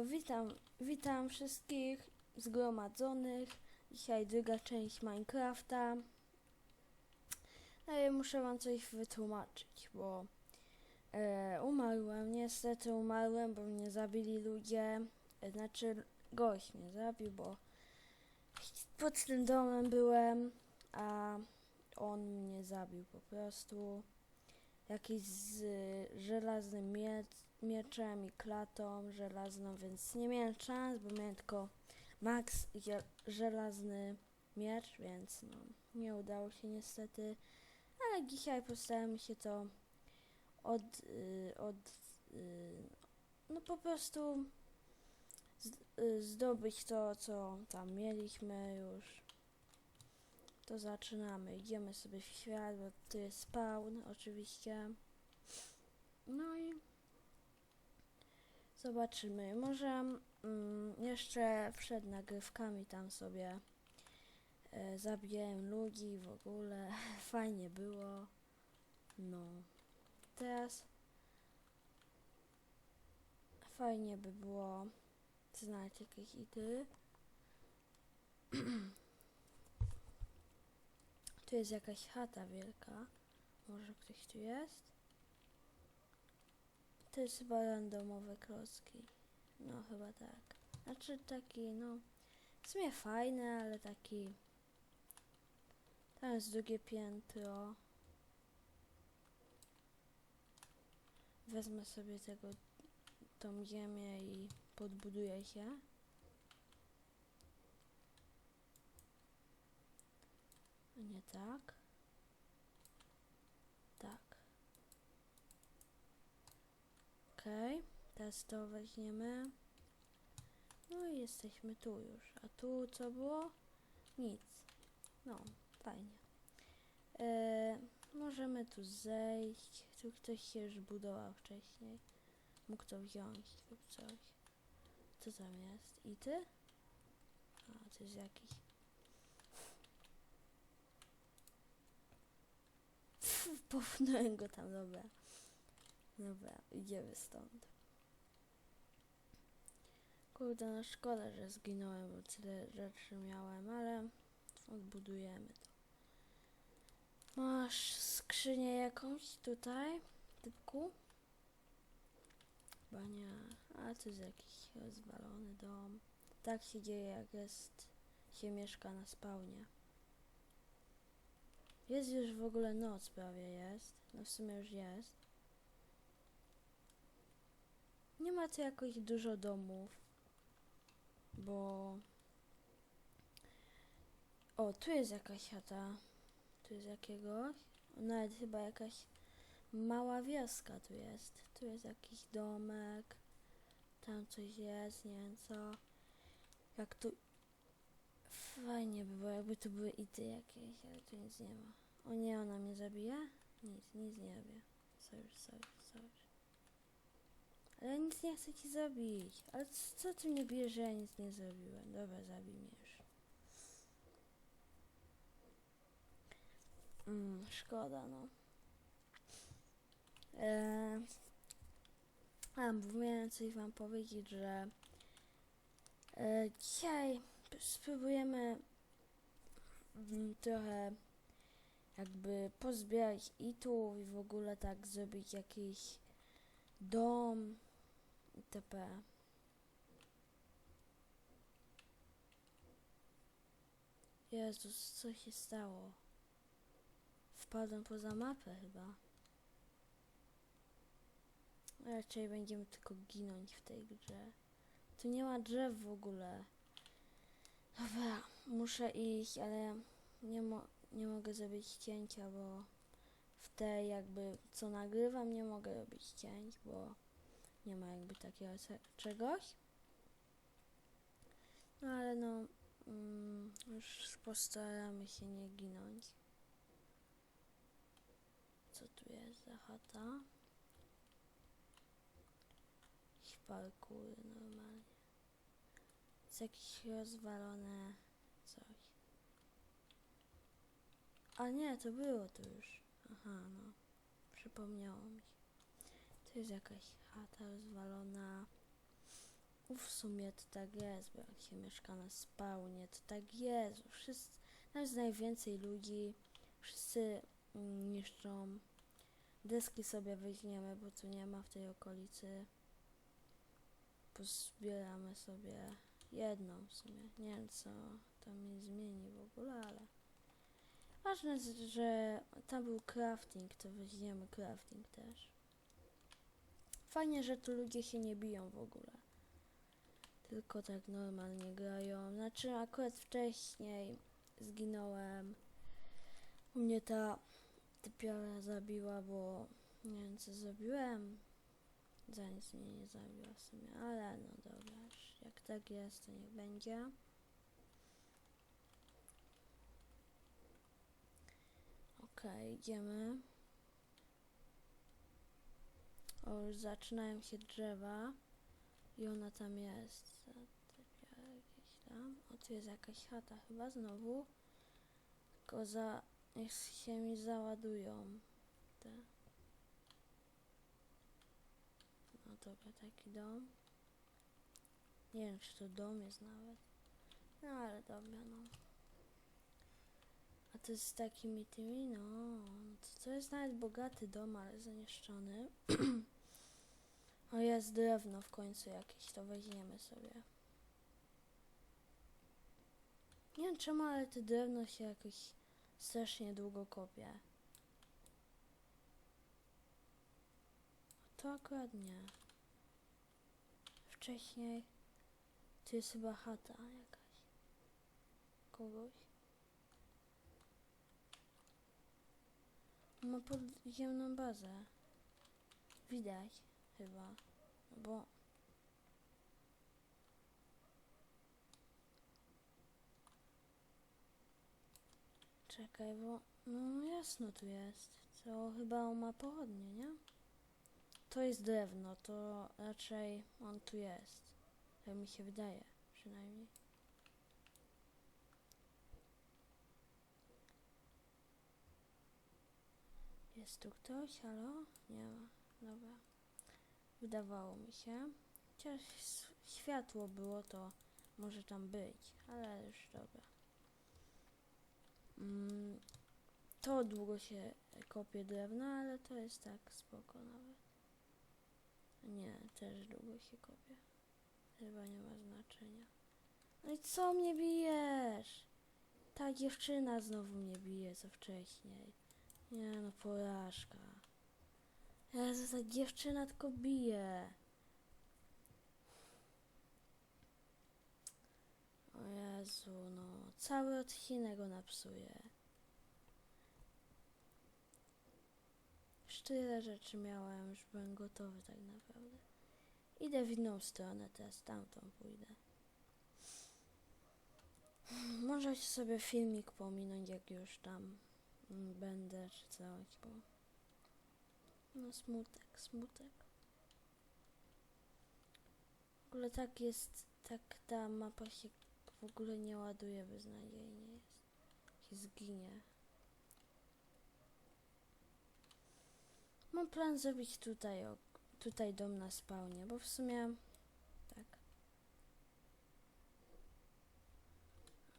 No, witam, witam wszystkich zgromadzonych. Dzisiaj druga część Minecrafta. No i muszę wam coś wytłumaczyć, bo e, umarłem, niestety umarłem, bo mnie zabili ludzie. E, Znaczy, gość mnie zabił, bo pod tym domem byłem, a on mnie zabił po prostu. Jakiś z y, żelaznym mie mieczem i klatą żelazną, więc nie miałem szans, bo miałem tylko max żelazny miecz, więc no, nie udało się niestety. Ale dzisiaj postaram się to od, y, od y, no po prostu z, y, zdobyć to, co tam mieliśmy już. To zaczynamy. Idziemy sobie w świat, bo tu jest spawn oczywiście. No i zobaczymy. Może mm, jeszcze przed nagrywkami tam sobie e, zabijałem ludzi w ogóle. Fajnie było. No. Teraz fajnie by było znaleźć jakieś ity. Tu jest jakaś chata wielka. Może ktoś tu jest? To jest chyba randomowe klocki. No chyba tak. Znaczy taki, no. W sumie fajny, ale taki. Tam jest drugie piętro. Wezmę sobie tego tą ziemię i podbuduję się. Nie tak. Tak. Okej, teraz to weźmiemy. No i jesteśmy tu już. A tu co było? Nic. No, fajnie. E, możemy tu zejść. Tu ktoś się już budował wcześniej. Mógł to wziąć lub coś. Co tam jest? I ty? A, to jest jakiś Popchnąłem go tam, dobra. Dobra, idziemy stąd. Kurde, no szkoda, że zginąłem, bo tyle rzeczy miałem, ale odbudujemy to. Masz skrzynię jakąś tutaj, typku? Chyba nie. A to jest jakiś rozwalony dom. Tak się dzieje, jak jest, się mieszka na spawnie. Jest już w ogóle noc prawie jest. No w sumie już jest. Nie ma tu jakoś dużo domów. Bo... O, tu jest jakaś chata. Tu jest jakiegoś. Nawet chyba jakaś mała wioska tu jest. Tu jest jakiś domek. Tam coś jest, nie wiem co. Jak tu Fajnie by było, jakby tu były ity jakieś, ale tu nic nie ma. O nie, ona mnie zabija? Nic, nic nie robię. Sorry, sorry, sorry. Ale ja nic nie chcę ci zabić. Ale c- co ty mnie bierzesz, że ja nic nie zrobiłem? Dobra, zabij mnie już. Mm, szkoda, no. Eee, a, bo miałem coś wam powiedzieć, że e, dzisiaj spróbujemy mm, trochę jakby pozbierać itów i w ogóle tak zrobić jakiś dom itp. Jezus, co się stało? Wpadłem poza mapę chyba. Raczej będziemy tylko ginąć w tej grze. Tu nie ma drzew w ogóle. Dobra, muszę iść, ale nie, mo nie mogę zrobić cięcia, bo w tej jakby co nagrywam nie mogę robić cięć, bo nie ma jakby takiego czegoś. No ale no, mm, już postaramy się nie ginąć. Co tu jest za chata? Jakiś parkour normalnie. Jest jakieś rozwalone coś. A nie, to było tu już. Aha, no. Przypomniało mi się. To jest jakaś chata rozwalona. Uf, sumie to tak jest, bo jak się mieszka na to tak jest. Wszyscy, najwięcej ludzi, wszyscy mm, niszczą. Deski sobie weźmiemy, bo tu nie ma w tej okolicy. Pozbieramy sobie jedną w sumie. Nie wiem co to mi zmieni w ogóle, ale ważne, że tam był crafting, to weźmiemy crafting też. Fajnie, że tu ludzie się nie biją w ogóle. Tylko tak normalnie grają. Znaczy akurat wcześniej zginąłem. U mnie ta typiara zabiła, bo nie wiem co zrobiłem. Za nic mnie nie zabiła w sumie, ale no dobra, jak tak jest, to niech będzie. Okej, idziemy. O, już zaczynają się drzewa. I ona tam jest. Jakieś tam. O, tu jest jakaś chata chyba znowu. Tylko za... Niech się mi załadują te. No dobra, taki dom. Nie wiem, czy to dom jest nawet. No ale dobra, no. A to jest z takimi tymi, no. To, to jest nawet bogaty dom, ale zaniszczony. o, jest drewno w końcu jakieś, to weźmiemy sobie. Nie wiem czemu, ale to drewno się jakoś strasznie długo kopie. To akurat nie. Wcześniej to jest chyba chata jakaś. Kogoś. Ma podziemną bazę. Widać chyba. Bo Czekaj, bo no jasno tu jest. To chyba ma pochodnie, nie? To jest drewno, to raczej on tu jest. Tak mi się wydaje, przynajmniej. Jest tu ktoś? Halo? Nie ma. Dobra. Wydawało mi się. Chociaż światło było, to może tam być, ale już dobra. Mm, to długo się kopie drewno, ale to jest tak spoko nawet. Nie, też długo się kopie. Chyba nie ma znaczenia. No i co mnie bijesz? Ta dziewczyna znowu mnie bije, co wcześniej. Nie no, porażka. Jezu, ta dziewczyna tylko bije. O Jezu, no. Cały odcinek go napsuje. Już tyle rzeczy miałem, już byłem gotowy tak naprawdę. Idę w inną stronę teraz, tamtą pójdę. Możecie sobie filmik pominąć, jak już tam będę, czy coś, bo... No smutek, smutek. W ogóle tak jest, tak ta mapa się w ogóle nie ładuje beznadziejnie jest. Się zginie. Mam plan zrobić tutaj, o, tutaj dom na spawnie, bo w sumie tak.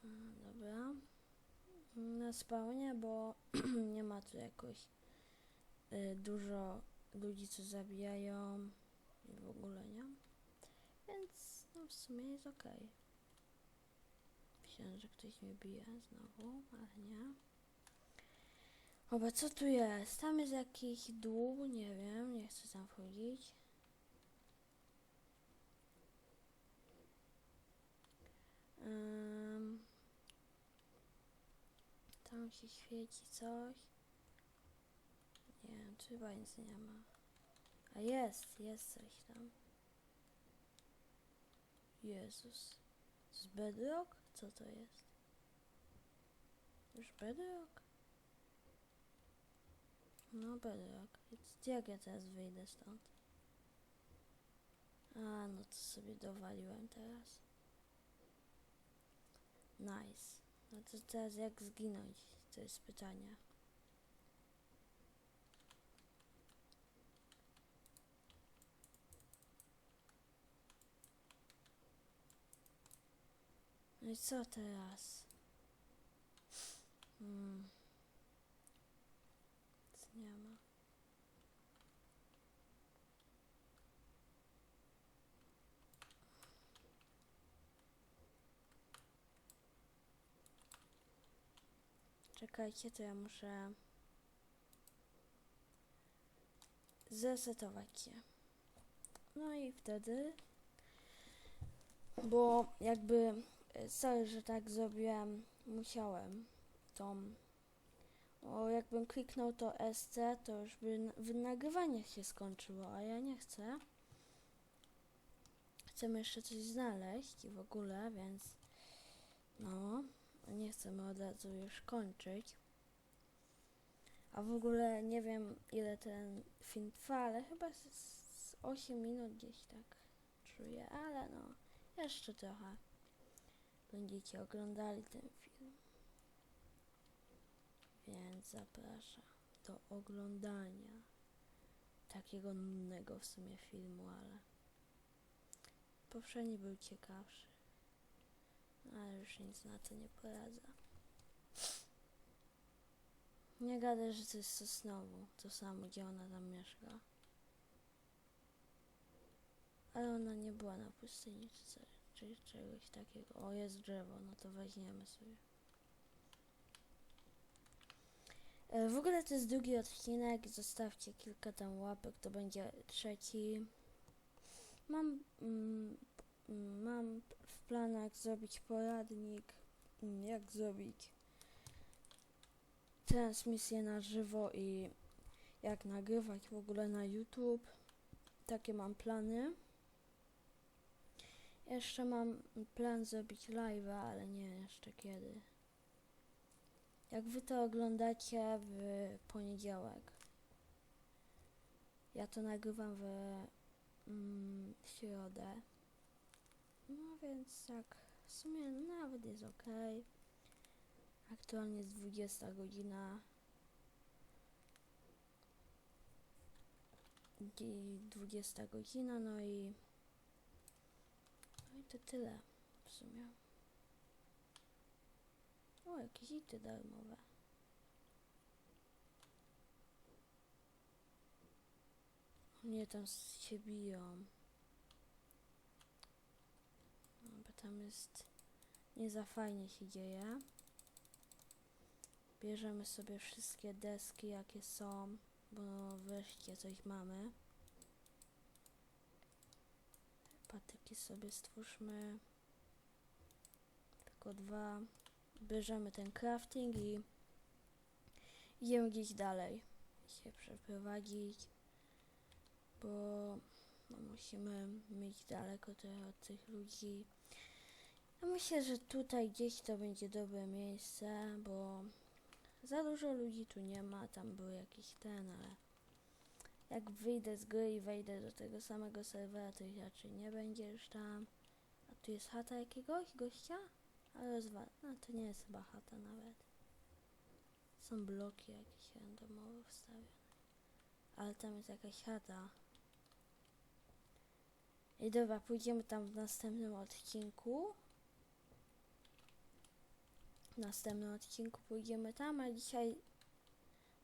A, Dobra. Na spawnie, bo nie ma tu jakoś y, dużo ludzi, co zabijają i w ogóle nie. Więc no w sumie jest okej. Myślałem, że ktoś mnie bije znowu, ale nie. Oba, co tu jest? Tam jest jakiś dół, nie wiem, nie chcę tam wchodzić. Ym, tam się świeci coś. Nie wiem, tu chyba nic nie ma. A jest, jest coś tam. Jezus. Jest bedrock? Co to jest? Już bedrock? No bedrock. Jak ja teraz wyjdę stąd? A, no to sobie dowaliłem teraz. Nice. No to teraz jak zginąć? To jest pytanie. No i co teraz? Hmm. Nie ma. Czekajcie, to ja muszę zresetować się. No i wtedy, bo jakby e, sorry, że tak zrobiłem, musiałem tą, o jakbym kliknął to SC, to już by n- w nagrywaniach się skończyło, a ja nie chcę. Chcemy jeszcze coś znaleźć i w ogóle, więc no, nie chcemy od razu już kończyć. A w ogóle nie wiem ile ten film trwa, ale chyba z 8 minut gdzieś tak czuję, ale no, jeszcze trochę będziecie oglądali ten film. Więc zapraszam do oglądania takiego nudnego w sumie filmu, ale poprzedni był ciekawszy. Ale już nic na to nie poradzę. Nie gadaj, że to jest Sosnowu, to samo, gdzie ona tam mieszka. Ale ona nie była na pustyni, czy, co, czy czegoś takiego. O, jest drzewo, no to weźmiemy sobie. E, W ogóle to jest drugi odcinek, zostawcie kilka tam łapek, to będzie trzeci. Mam, mm, mm, mam w planach zrobić poradnik, mm, jak zrobić transmisję na żywo i jak nagrywać w ogóle na YouTube. Takie mam plany. Jeszcze mam plan zrobić live'a, ale nie jeszcze kiedy. Jak wy to oglądacie w poniedziałek. Ja to nagrywam w mm, środę. No więc tak, w sumie nawet jest ok. Aktualnie jest 20 godzina. I 20 godzina, no i no i to tyle w sumie. O, jakieś ity darmowe. Nie, tam się biją. No, bo tam jest... Nie za fajnie się dzieje. Bierzemy sobie wszystkie deski, jakie są, bo wreszcie coś mamy. Patyki sobie stwórzmy. Tylko dwa. Bierzemy ten crafting i idziemy gdzieś dalej się przeprowadzić, bo no, musimy mieć daleko trochę od tych ludzi. Ja myślę, że tutaj gdzieś to będzie dobre miejsce, bo za dużo ludzi tu nie ma, tam był jakiś ten, ale jak wyjdę z gry i wejdę do tego samego serwera, to ich raczej nie będzie już tam. A tu jest chata jakiegoś gościa? Ale rozwa... No to nie jest chyba chata nawet. Są bloki jakieś randomowo wstawione. Ale tam jest jakaś chata. I dobra, pójdziemy tam w następnym odcinku. W następnym odcinku pójdziemy tam, a dzisiaj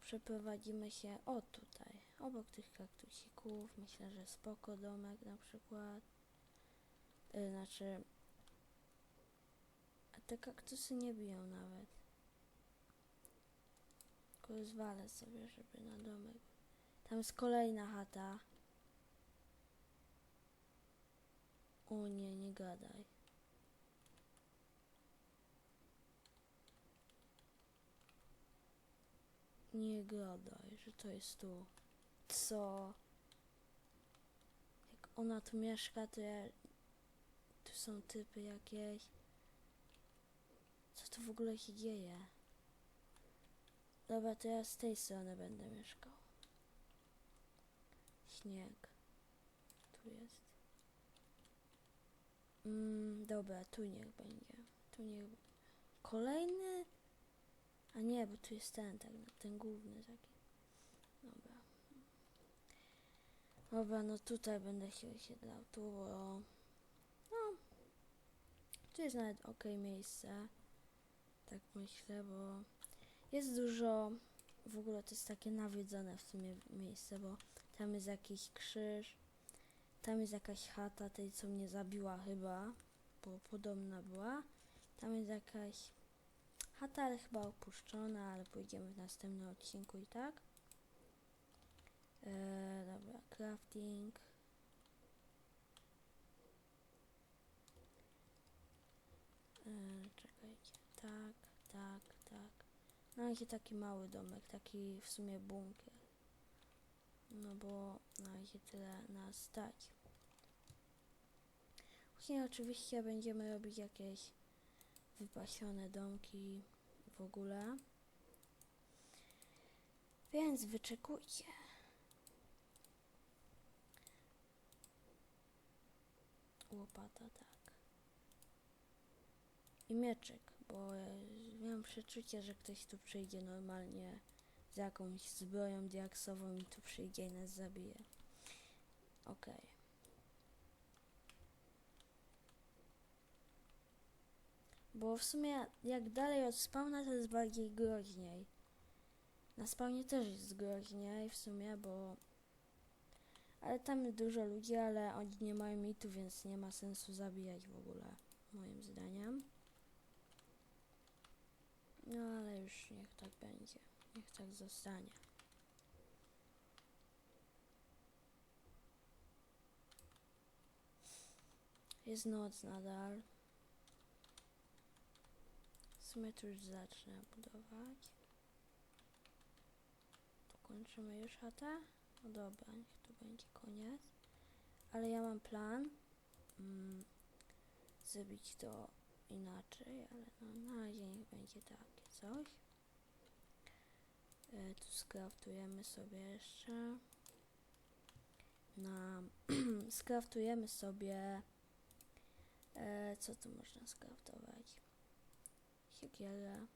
przeprowadzimy się o tutaj, obok tych kaktusików. Myślę, że spoko domek na przykład. Y, znaczy, te kaktusy nie biją nawet. Tylko zwalę sobie, żeby na domek. Tam jest kolejna chata. O nie, nie gadaj. Nie gadaj, że to jest tu. Co? Jak ona tu mieszka, to ja... Tu są typy jakieś. Co tu w ogóle się dzieje? Dobra, to ja z tej strony będę mieszkał. Śnieg. Tu jest. Mm, dobra, tu niech będzie. Tu niech... Kolejny? A nie, bo tu jest ten, tak, ten główny taki. Dobra. Dobra, no tutaj będę się osiedlał, tu. No. Tu jest nawet ok miejsce. Tak myślę, bo jest dużo. W ogóle to jest takie nawiedzone w sumie miejsce, bo tam jest jakiś krzyż. Tam jest jakaś chata tej, co mnie zabiła chyba, bo podobna była. Tam jest jakaś chata, ale chyba opuszczona, ale pójdziemy w następnym odcinku i tak. Eee, dobra, crafting. Eee, czekajcie, tak, tak, tak. No i taki mały domek, taki w sumie bunkier. No bo na razie tyle nas stać. Później oczywiście będziemy robić jakieś wypasione domki w ogóle. Więc wyczekujcie. Łopata, tak. I mieczek, bo miałam przeczucie, że ktoś tu przyjdzie normalnie z jakąś zbroją diaksową i tu przyjdzie i nas zabije. Okej. Bo w sumie jak dalej od spawna to jest bardziej groźniej. Na spawnie też jest groźniej w sumie, bo... Ale tam jest dużo ludzi, ale oni nie mają mitu, więc nie ma sensu zabijać w ogóle, moim zdaniem. No ale już niech tak będzie. Niech tak zostanie. Jest noc nadal. Tu już zacznę budować. Dokończymy już chatę. No dobra, niech tu będzie koniec. Ale ja mam plan. Mm, zrobić to inaczej, ale no, na razie niech będzie takie coś. E, tu skraftujemy sobie jeszcze. Na skraftujemy sobie e, co tu można skraftować? Siekierę.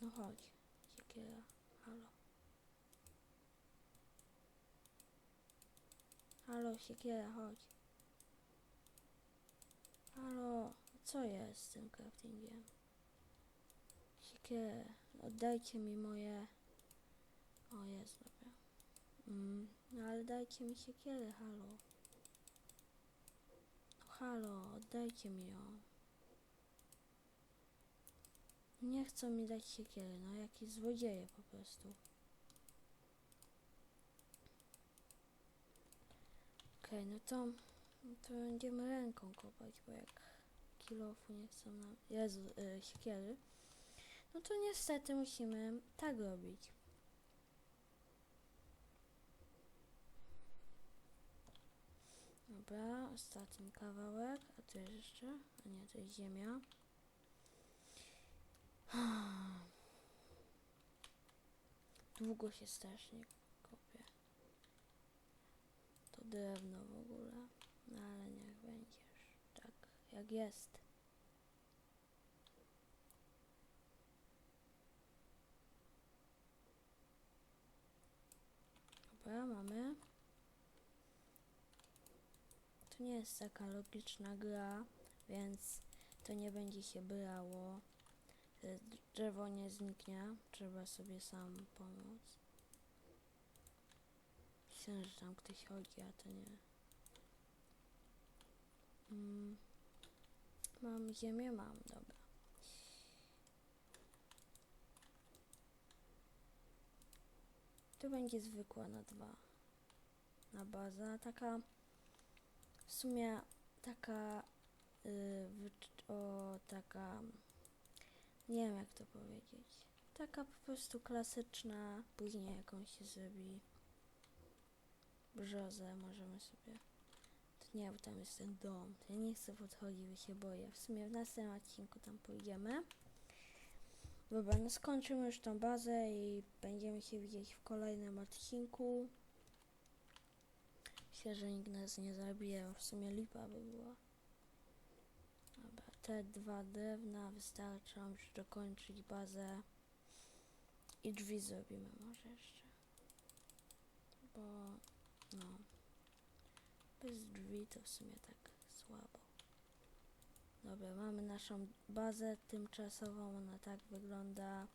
No chodź, siekiera, halo. Halo, siekiera, chodź. Halo, co jest z tym craftingiem? Siekierę, oddajcie mi moje... O, jest, dobra. Mm, no ale dajcie mi siekierę, halo. No halo, oddajcie mi ją. Nie chcą mi dać siekiery, no jakieś złodzieje po prostu. Okej, no to, to będziemy ręką kopać, bo jak kilofu nie chcą nam... Jezu, y, siekiery. No to niestety musimy tak robić. Dobra, ostatni kawałek, a to jest jeszcze, a nie, to jest ziemia. Długo się strasznie kopie. To drewno w ogóle, no ale tak jak jest. Dobra, mamy. To nie jest taka logiczna gra, więc to nie będzie się brało. E, Drzewo nie zniknie, trzeba sobie sam pomóc. Myślę, że tam ktoś chodzi, a to nie. Mm. Mam ziemię? Mam, dobra. Tu będzie zwykła na dwa. Na baza, taka w sumie taka y, wycz- o taka nie wiem jak to powiedzieć. Taka po prostu klasyczna, później jakąś się zrobi brzozę, możemy sobie. Nie, bo tam jest ten dom. Ja nie chcę podchodzić, bo się boję. W sumie w następnym odcinku tam pójdziemy. Dobra, no skończymy już tą bazę i będziemy się widzieć w kolejnym odcinku. Myślę, że nikt nas nie zabije, w sumie lipa by była. Dobra, te dwa drewna wystarczą już dokończyć bazę. I drzwi zrobimy może jeszcze. Bo, no. Bez drzwi to w sumie tak słabo. Dobra, mamy naszą bazę tymczasową, ona tak wygląda.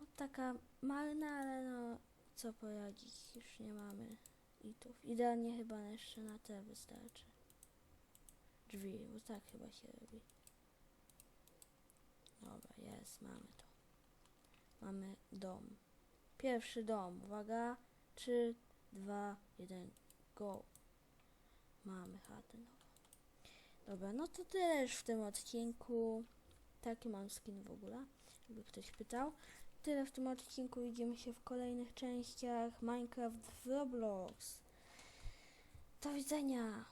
No, taka marna, ale no co poradzić, już nie mamy itów. Idealnie chyba jeszcze na te wystarczy. Drzwi, bo tak chyba się robi. Dobra, jest, mamy to. Mamy dom. Pierwszy dom, uwaga. 3, 2, 1, go. Mamy chatę nową. Dobra, no to tyle już w tym odcinku. Taki mam skin w ogóle, jakby ktoś pytał. Tyle w tym odcinku, widzimy się w kolejnych częściach Minecraft w Roblox. Do widzenia!